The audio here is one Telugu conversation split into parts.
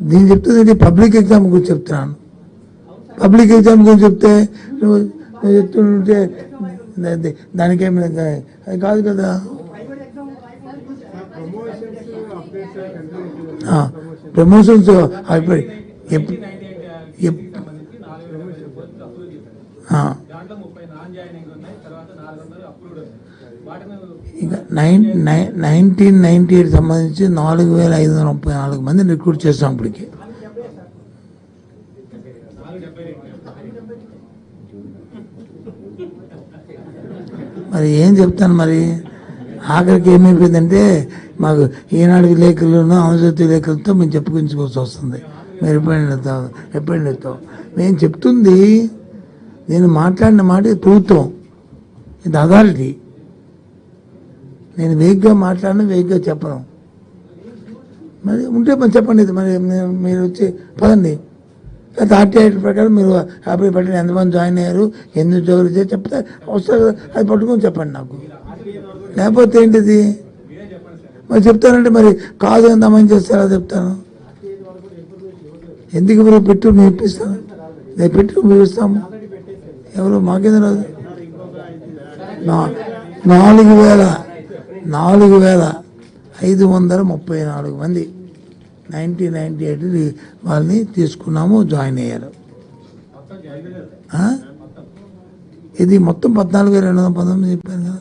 నేను చెప్తుంది పబ్లిక్ ఎగ్జామ్ గురించి చెప్తున్నాను. పబ్లిక్ ఎగ్జామ్ గురించి చెప్తే నువ్వు చెప్తుంటే దానికేం అది కాదు కదా. ప్రమోషన్స్ అయిపోయి. నైన్టీన్ నైన్టీ ఎయిట్ సంబంధించి నాలుగు వేల ఐదు వందల ముప్పై నాలుగు మంది రిక్రూట్ చేస్తాం ఇప్పటికి. మరి ఏం చెప్తాను మరి? ఆఖరికి ఏమైపోయిందంటే మాకు ఈనాడు విలేకరులను ఆంధ్రజ్యోతి విలేకరులతో మేము చెప్పుకుంచుకోవాల్సి వస్తుంది. ఎప్పుడైనా ఎత్తాం ఎప్పుడైనా ఎత్తాం నేను చెప్తుంది నేను మాట్లాడిన మాట ప్రభుత్వం ఇది అథారిటీ. నేను వేగ్గా మాట్లాడిన వేగ్గా చెప్పను. మరి ఉంటే మరి చెప్పండి ఇది. మరి మీరు- వచ్చి పదండి. లేకపోతే ఆర్టీ ప్రకారం మీరు యాభై పట్టిన ఎంతమంది జాయిన్ అయ్యారు ఎందుకు ఉద్యోగులు చేసి చెప్తే అవసరం కదా, అది పట్టుకొని చెప్పండి నాకు. లేకపోతే ఏంటిది? మరి చెప్తానంటే మరి కాదు ఎంతమంది చేస్తారో చెప్తాను ఎందుకు మీరు పెట్టు మేము ఇప్పిస్తాం? నేను పెట్టు మేము ఇస్తాము ఎవరు? మాకేదో రాదు నా- నాలుగు వేల నాలుగు వేల ఐదు వందల ముప్పై నాలుగు మంది నైన్టీన్ నైన్టీ ఎయిట్ వాళ్ళని తీసుకున్నాము జాయిన్ అయ్యారు. ఇది మొత్తం పద్నాలుగు వేల రెండు వందల పంతొమ్మిది చెప్పాను కదా.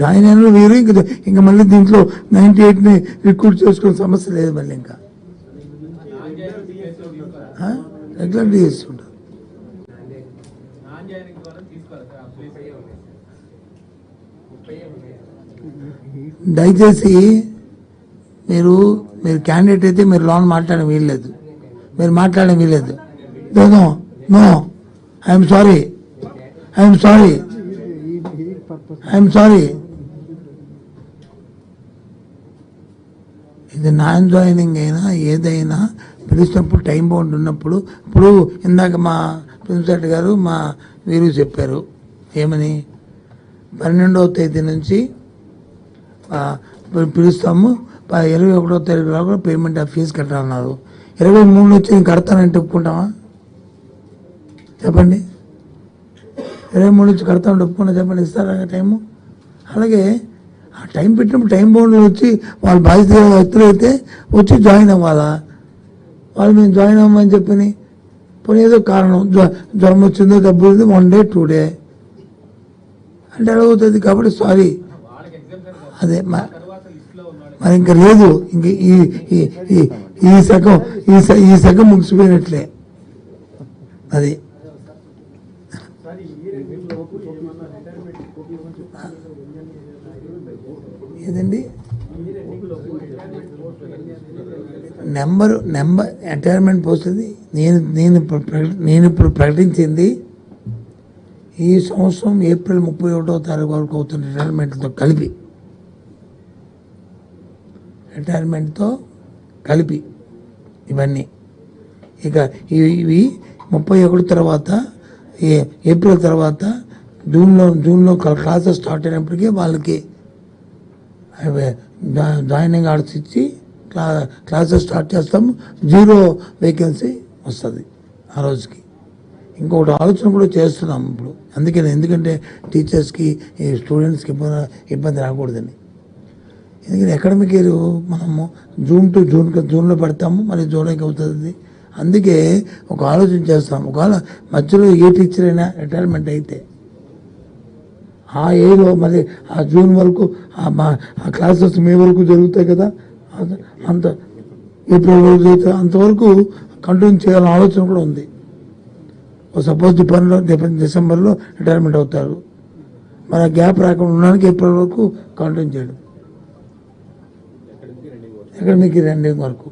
జాయిన్ అయిన మీరు ఇంకా ఇంకా మళ్ళీ దీంట్లో నైన్టీ ఎయిట్ని రిక్రూట్ చేసుకునే సమస్య లేదు మళ్ళీ ఇంకా. రెగ్యులర్ డిఎస్ దయచేసి మీరు మీరు క్యాండిడేట్ అయితే మీరు లోన్ మాట్లాడడం వీల్లేదు. మీరు మాట్లాడడం వీల్లేదు. No. I'm sorry. I'm sorry. I'm sorry ఇది నాన్ జాయినింగ్ అయినా ఏదైనా పిలిచినప్పుడు టైం బౌండ్ ఉన్నప్పుడు. ఇప్పుడు ఇందాక మా ప్రిన్సిపల్ గారు మా వీరు చెప్పారు. ఏమని? పన్నెండవ తేదీ నుంచి పిలుస్తాము. ప- ఇరవై ఒకటో తేదీ లోపల పేమెంట్ ఆ ఫీజు కట్టాలన్నారు. ఇరవై మూడు నుంచి నేను కడతానని ఒప్పుకుంటావా చెప్పండి. ఇరవై మూడు నుంచి కడతాం ఒప్పుకున్నా చెప్పండి ఇస్తారా టైము. అలాగే ఆ టైం పెట్టినప్పుడు టైం బౌండ్లో వచ్చి వాళ్ళ బాధ్యత వ్యక్తులు అయితే వచ్చి జాయిన్ అవ్వాలా? వాళ్ళు మేము జాయిన్ అవ్వమని చెప్పని పోనీ ఏదో కారణం జ్వ- జ్వరం వచ్చిందో డబ్బు ఉంది వన్ డే టూ డే. అంటే ఎలా అవుతుంది కాబట్టి సారీ. అదే మ- మరి ఇంకా లేదు ఇంక ఈ ఈ ఈ- ఈ సగం ఈ ఈ సగం ముగిసిపోయినట్లే. అది. ఏదండి? నెంబరు నెంబర్ ఎంటైర్మెంట్ పోస్తుంది నేను నేను ఇప్పుడు నేను ఇప్పుడు ప్రకటించింది ఈ సంవత్సరం ఏప్రిల్ ముప్పై ఒకటో తారీఖు వరకు అవుతున్న రిటైర్మెంట్తో కలిపి. రిటైర్మెంట్తో కలిపి ఇవన్నీ. ఇక ఇవి ఇవి ముప్పై ఒకటి తర్వాత ఏ- ఏప్రిల్ తర్వాత జూన్లో జూన్లో క్లాసెస్ స్టార్ట్ అయినప్పటికీ వాళ్ళకి జా- జాయినింగ్ ఆర్డర్స్ ఇచ్చి క్లా క్లాసెస్ స్టార్ట్ చేస్తాము జీరో వేకెన్సీ వస్తుంది ఆ రోజుకి. ఇంకొకటి ఆలోచన కూడా చేస్తున్నాం ఇప్పుడు. అందుకని ఎందుకంటే టీచర్స్కి ఈ స్టూడెంట్స్కి ఇబ్బంది ఇబ్బంది రాకూడదని. ఎందుకంటే అకాడమిక్ ఇయర్ మనము జూన్ టు జూన్ జూన్లో పెడతాము మరి జూలైకి అవుతుంది. అందుకే ఒక ఆలోచన చేస్తాం. ఒకవేళ మధ్యలో ఏ టీచర్ అయినా రిటైర్మెంట్ అయితే ఆ ఏలో మరి ఆ జూన్ వరకు ఆ మా ఆ క్లాసెస్ మే వరకు జరుగుతాయి కదా అంత- అంత ఏప్రిల్ వరకు జరుగుతాయి అంతవరకు కంటిన్యూ చేయాలని ఆలోచన కూడా ఉంది సపోజ్ డిపెండ్ డిసెంబర్లో రిటైర్మెంట్ అవుతారు మరి ఆ గ్యాప్ రాకుండా ఉండడానికి ఏప్రిల్ వరకు కంటిన్యూ చేయడం ఎక్కడ మీకు రెండింగ్ వరకు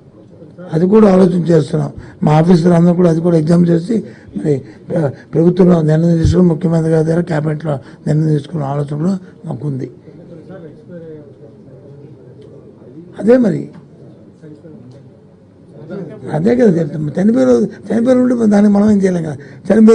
అది కూడా ఆలోచన చేస్తున్నాం. మా ఆఫీసర్ అందరూ కూడా అది కూడా ఎగ్జామ్ చేసి మరి ప్రభుత్వంలో నిర్ణయం తీసుకుని ముఖ్యమంత్రి గారి దగ్గర క్యాబినెట్లో నిర్ణయం తీసుకున్న ఆలోచన మాకుంది. అదే మరి. అదే కదా చెప్తాం. చనిపోయారు చనిపోయారు ఉంటే దానికి మనం ఏం చేయలేం కదా. చనిపోయారు